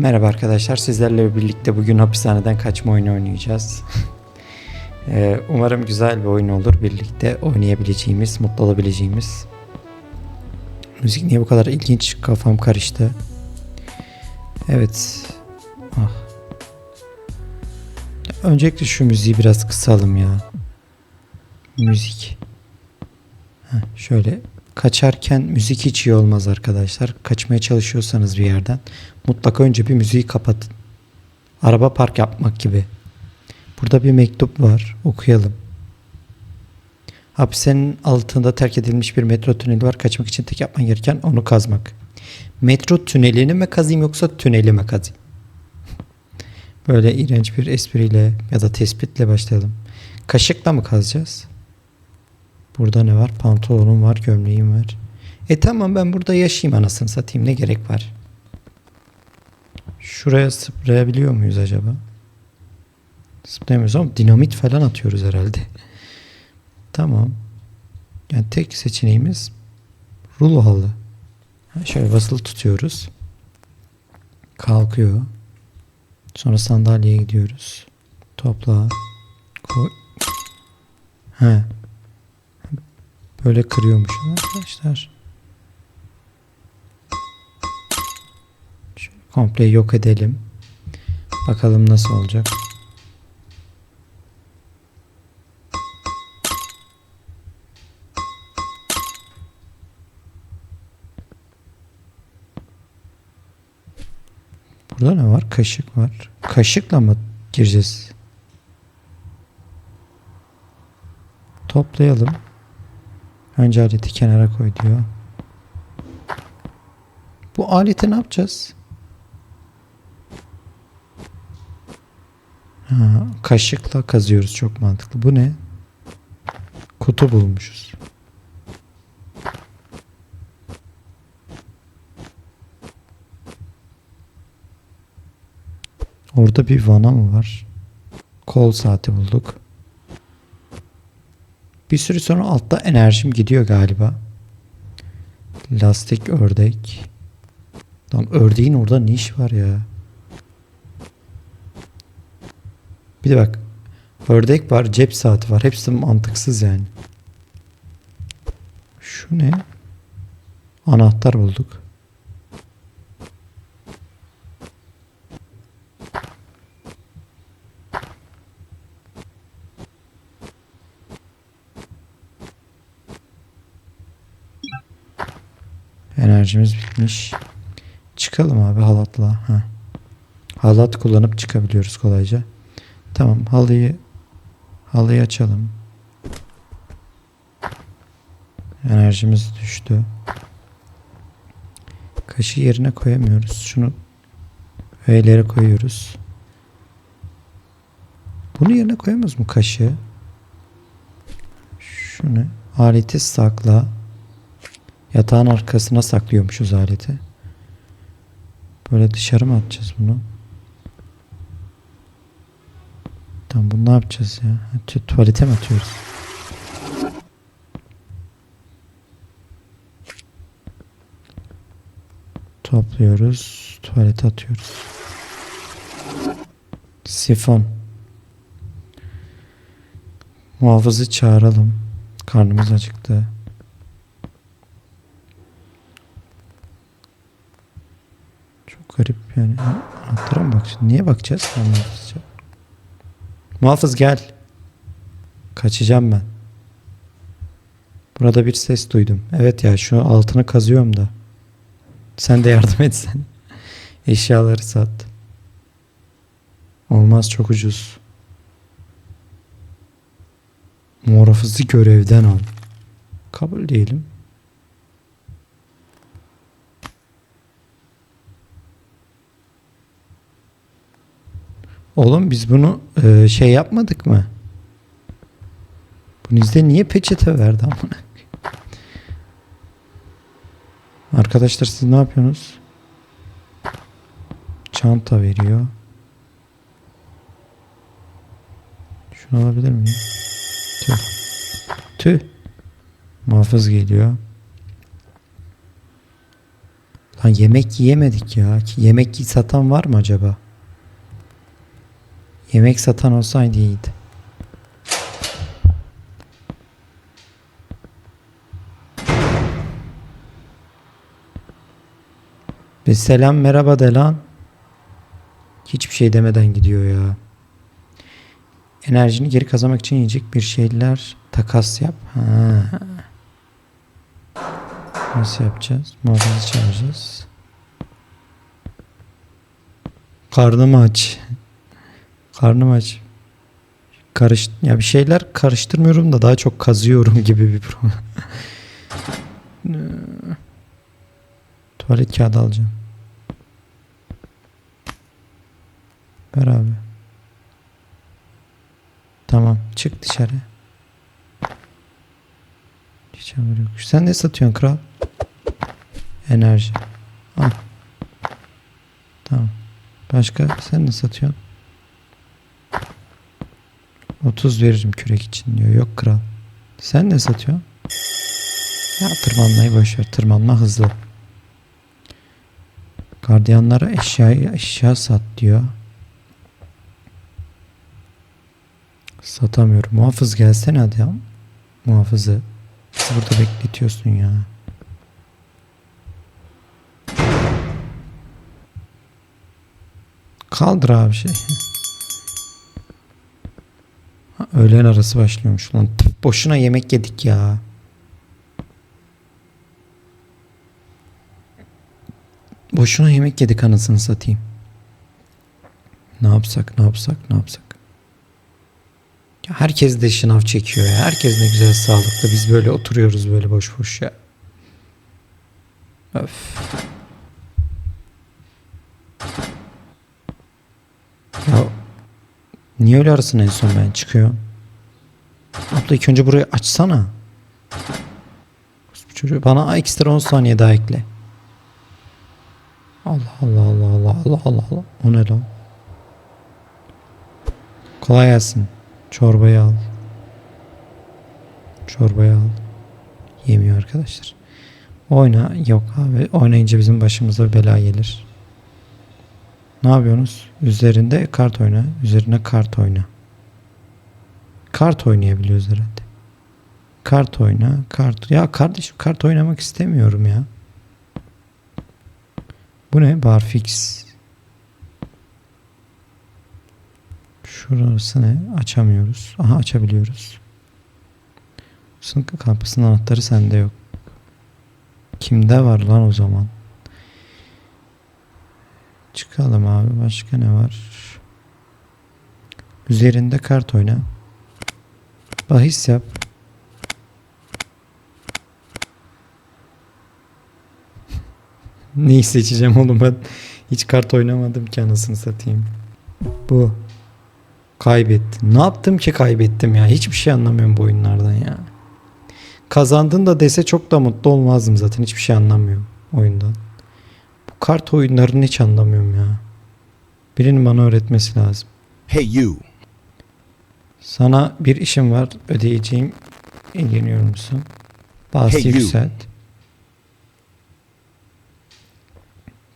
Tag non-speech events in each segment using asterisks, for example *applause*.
Merhaba arkadaşlar, sizlerle birlikte bugün hapishaneden kaçma oyunu oynayacağız. *laughs* Ee, Umarım güzel bir oyun olur, birlikte oynayabileceğimiz, mutlu olabileceğimiz. Müzik niye bu kadar ilginç, kafam karıştı. Evet. Ah. Öncelikle şu müziği biraz kısalım ya. Müzik. Heh, şöyle kaçarken müzik hiç iyi olmaz arkadaşlar. Kaçmaya çalışıyorsanız bir yerden mutlaka önce bir müziği kapatın. Araba park yapmak gibi. Burada bir mektup var. Okuyalım. Hapishanenin altında terk edilmiş bir metro tüneli var. Kaçmak için tek yapman gereken onu kazmak. Metro tünelini mi kazayım yoksa tüneli mi kazayım? Böyle iğrenç bir espriyle ya da tespitle başlayalım. Kaşıkla mı kazacağız? Burada ne var? Pantolonum var, gömleğim var. E tamam ben burada yaşayayım anasını satayım. Ne gerek var? Şuraya sıplayabiliyor muyuz acaba? Sıplayamıyoruz ama dinamit falan atıyoruz herhalde. tamam. Yani tek seçeneğimiz rulo halı. Ha, Şöyle basılı tutuyoruz. Kalkıyor. Sonra sandalyeye gidiyoruz. Topla. Koy. He. Böyle kırıyormuş arkadaşlar. Şöyle komple yok edelim. Bakalım nasıl olacak. Burada ne var? Kaşık var. Kaşıkla mı gireceğiz? Toplayalım. Önce aleti kenara koy diyor. Bu aleti ne yapacağız? Ha, kaşıkla kazıyoruz çok mantıklı. Bu ne? Kutu bulmuşuz. Orada bir vana mı var? Kol saati bulduk. Bir süre sonra altta enerjim gidiyor galiba. Lastik ördek. Lan ördeğin orada ne iş var ya? Bir de bak. Ördek var, cep saati var. Hepsi mantıksız yani. Şu ne? Anahtar bulduk. Enerjimiz bitmiş. Çıkalım abi halatla. Ha. Halat kullanıp çıkabiliyoruz kolayca. Tamam halıyı halıyı açalım. Enerjimiz düştü. Kaşı yerine koyamıyoruz. Şunu öğelere koyuyoruz. Bunu yerine koyamıyoruz mu kaşı? Şunu aleti sakla. Yatağın arkasına saklıyormuşuz aleti. Böyle dışarı mı atacağız bunu? Tamam bunu ne yapacağız ya? Tuvalete mi atıyoruz? Topluyoruz. Tuvalete atıyoruz. Sifon. Muhafızı çağıralım. Karnımız acıktı. Çok garip yani. Anahtara mı bakacağız? Niye bakacağız? Muhafızca. Muhafız gel. Kaçacağım ben. Burada bir ses duydum. Evet ya şu altını kazıyorum da. Sen de yardım etsen. *laughs* Eşyaları sat. Olmaz çok ucuz. Muhafızı görevden al. Kabul diyelim. Oğlum biz bunu e, şey yapmadık mı? Bu bizde niye peçete verdi amına? Arkadaşlar siz ne yapıyorsunuz? Çanta veriyor. Şunu alabilir miyim? Tüh. Tüh. Muhafız geliyor. Lan yemek yiyemedik ya. Yemek satan var mı acaba? Yemek satan olsaydı iyiydi. Bir selam merhaba de lan. Hiçbir şey demeden gidiyor ya. Enerjini geri kazanmak için yiyecek bir şeyler takas yap. Ha. Nasıl yapacağız? Muhafızı çağıracağız. Karnım aç. Karnım aç. Karış ya bir şeyler karıştırmıyorum da daha çok kazıyorum *laughs* gibi bir problem. *laughs* Tuvalet kağıdı alacağım. Ver abi. Tamam. Çık dışarı. Hiç haberi yok. Sen ne satıyorsun kral? Enerji. Al. Tamam. Başka? Sen ne satıyorsun? 30 veririm kürek için diyor. Yok kral. Sen ne satıyorsun? Ya tırmanmayı boşver. Tırmanma hızlı. Gardiyanlara eşyayı eşya sat diyor. Satamıyorum. Muhafız gelsene hadi ya. Muhafızı. Burada bekletiyorsun ya. Kaldır abi şey. Öğlen arası başlıyormuş lan. Tıp, boşuna yemek yedik ya. Boşuna yemek yedik anasını satayım. Ne yapsak ne yapsak ne yapsak. Ya herkes de şınav çekiyor ya. Herkes ne güzel sağlıklı. Biz böyle oturuyoruz böyle boş boş ya. Öf. Ya niye öyle arasın en son ben çıkıyorum? Abla ilk önce burayı açsana. Çocuğu bana ekstra 10 saniye daha ekle. Allah Allah Allah Allah Allah Allah Allah. O ne lan? Kolay gelsin. Çorbayı al. Çorbayı al. Yemiyor arkadaşlar. Oyna. Yok abi. Oynayınca bizim başımıza bir bela gelir. Ne yapıyorsunuz? Üzerinde kart oyna. Üzerine kart oyna. Kart oynayabiliyoruz herhalde. Kart oyna. Kart. Ya kardeşim kart oynamak istemiyorum ya. Bu ne? Barfix. Şurası ne? Açamıyoruz. Aha açabiliyoruz. Sınıf kapısının anahtarı sende yok. Kimde var lan o zaman? Çıkalım abi. Başka ne var? Üzerinde kart oyna. Bahis yap. Neyi seçeceğim oğlum ben hiç kart oynamadım ki anasını satayım. Bu. Kaybettim. Ne yaptım ki kaybettim ya? Hiçbir şey anlamıyorum bu oyunlardan ya. Kazandın da dese çok da mutlu olmazdım zaten. Hiçbir şey anlamıyorum oyundan. Bu kart oyunlarını hiç anlamıyorum ya. Birinin bana öğretmesi lazım. Hey, you. Sana bir işim var ödeyeceğim. İlgileniyor musun? Bahsi Hey, you. yükselt.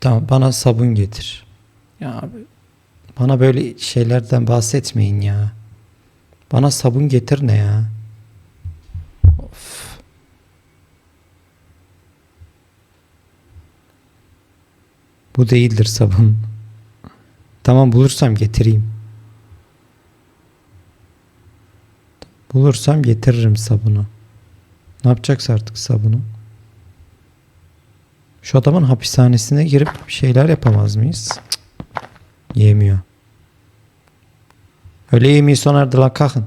Tamam bana sabun getir. Ya abi bana böyle şeylerden bahsetmeyin ya. Bana sabun getir ne ya? Of. Bu değildir sabun. Tamam bulursam getireyim. Bulursam getiririm sabunu. Ne yapacaksa artık sabunu. Şu adamın hapishanesine girip şeyler yapamaz mıyız? Yemiyor. Öyle yemeği sonardı la kalkın.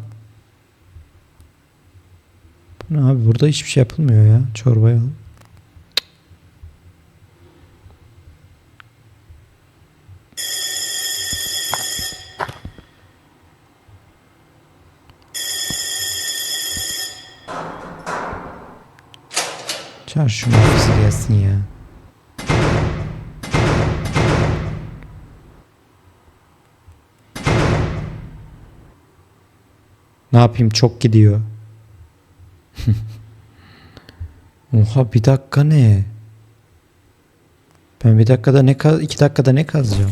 Bu ne abi burada hiçbir şey yapılmıyor ya. Çorbayı al. Cık. Çağır şu gelsin ya. Ne yapayım çok gidiyor. *laughs* Oha bir dakika ne? Ben bir dakikada ne kaz iki dakikada ne kazacağım?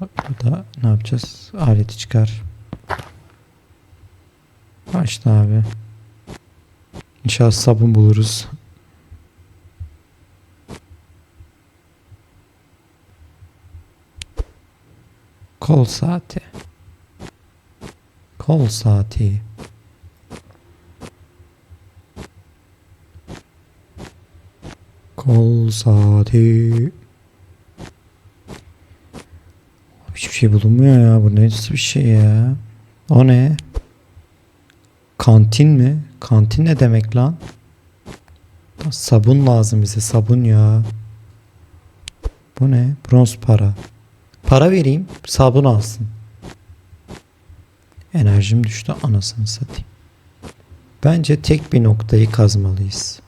Burada ne yapacağız? Aleti çıkar. Başla abi. İnşallah sabun buluruz. Kol saati. Kol saati. Kol saati. Hiçbir şey bulunmuyor ya. Bu nasıl bir şey ya? O ne? Kantin mi? Kantin ne demek lan? Sabun lazım bize. Sabun ya. Bu ne? Bronz para. Para vereyim. Sabun alsın. Enerjim düştü. Anasını satayım. Bence tek bir noktayı kazmalıyız.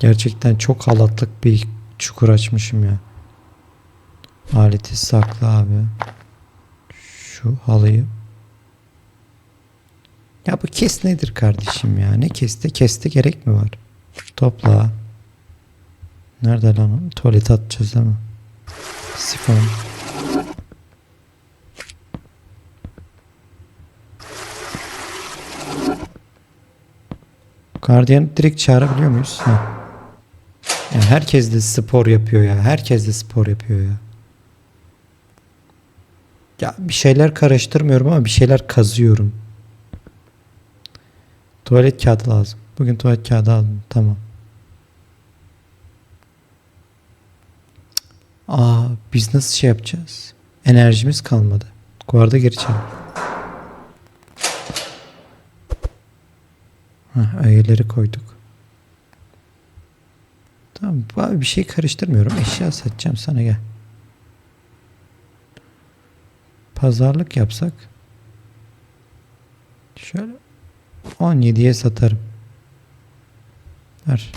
Gerçekten çok halatlık bir çukur açmışım ya. Aleti sakla abi. Şu halıyı. Ya bu kes nedir kardeşim ya? Ne kesti? Kesti gerek mi var? Topla. Nerede lan? Tuvalete atacağız değil mi? Sifon. Gardiyanı direkt çağırabiliyor muyuz? Ha. Ya herkes de spor yapıyor ya. Herkes de spor yapıyor ya. Ya bir şeyler karıştırmıyorum ama bir şeyler kazıyorum. Tuvalet kağıdı lazım. Bugün tuvalet kağıdı aldım. Tamam. Aa biz nasıl şey yapacağız? Enerjimiz kalmadı. Guarda geri çağır. Heh, koyduk. Tamam abi bir şey karıştırmıyorum. Eşya satacağım sana gel. Pazarlık yapsak. Şöyle 17'ye satarım. Ver.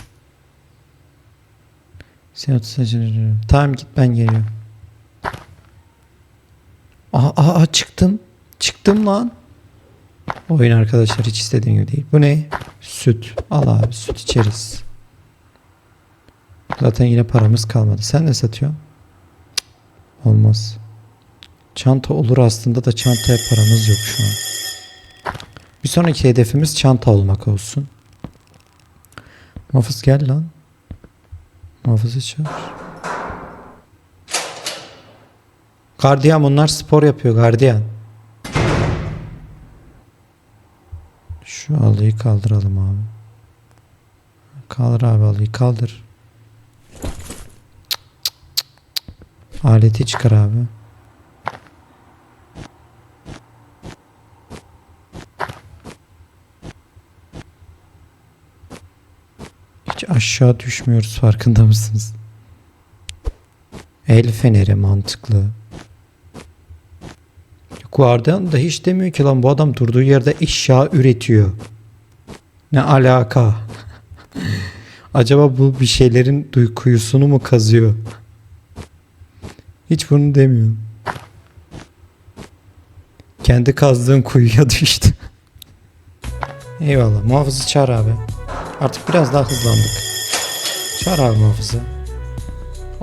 30 saçını. Tamam git ben geliyorum. Aha, aha, çıktım. Çıktım lan. Oyun arkadaşlar hiç istediğim gibi değil. Bu ne? Süt. Al abi süt içeriz. Zaten yine paramız kalmadı. Sen ne satıyorsun? Cık, Olmaz. Çanta olur aslında da çantaya paramız yok şu an. Bir sonraki hedefimiz çanta olmak olsun. Muhafız gel lan. Muhafızı çağır. Gardiyan bunlar spor yapıyor gardiyan. Şu halıyı kaldıralım abi. Kaldır abi halıyı kaldır. Aleti çıkar abi. Hiç aşağı düşmüyoruz farkında mısınız? El feneri mantıklı. Guardian da hiç demiyor ki lan bu adam durduğu yerde eşya üretiyor. Ne alaka? *laughs* Acaba bu bir şeylerin duy- kuyusunu mu kazıyor? Hiç bunu demiyor. Kendi kazdığın kuyuya düştü. *laughs* Eyvallah. Muhafızı çağır abi. Artık biraz daha hızlandık. Çağır abi muhafızı.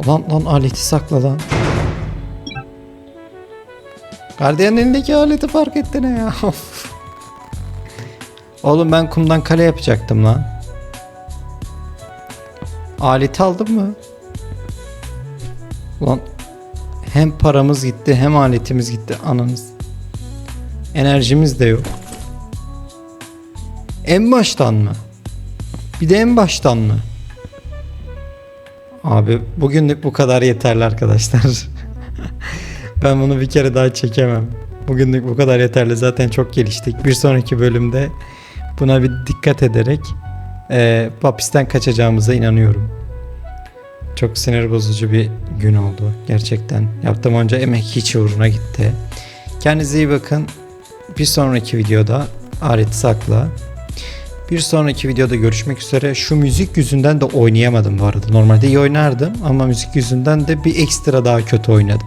Lan lan aleti sakla lan. Gardiyanın elindeki aleti fark etti ya? *laughs* Oğlum ben kumdan kale yapacaktım lan. Aleti aldın mı? Lan hem paramız gitti hem aletimiz gitti ananız. Enerjimiz de yok. En baştan mı? Bir de en baştan mı? Abi bugünlük bu kadar yeterli arkadaşlar. *laughs* ben bunu bir kere daha çekemem. Bugünlük bu kadar yeterli. Zaten çok geliştik. Bir sonraki bölümde buna bir dikkat ederek e, hapisten kaçacağımıza inanıyorum. Çok sinir bozucu bir gün oldu. Gerçekten. Yaptığım onca emek hiç uğruna gitti. Kendinize iyi bakın. Bir sonraki videoda aleti sakla. Bir sonraki videoda görüşmek üzere. Şu müzik yüzünden de oynayamadım bu arada. Normalde iyi oynardım ama müzik yüzünden de bir ekstra daha kötü oynadım.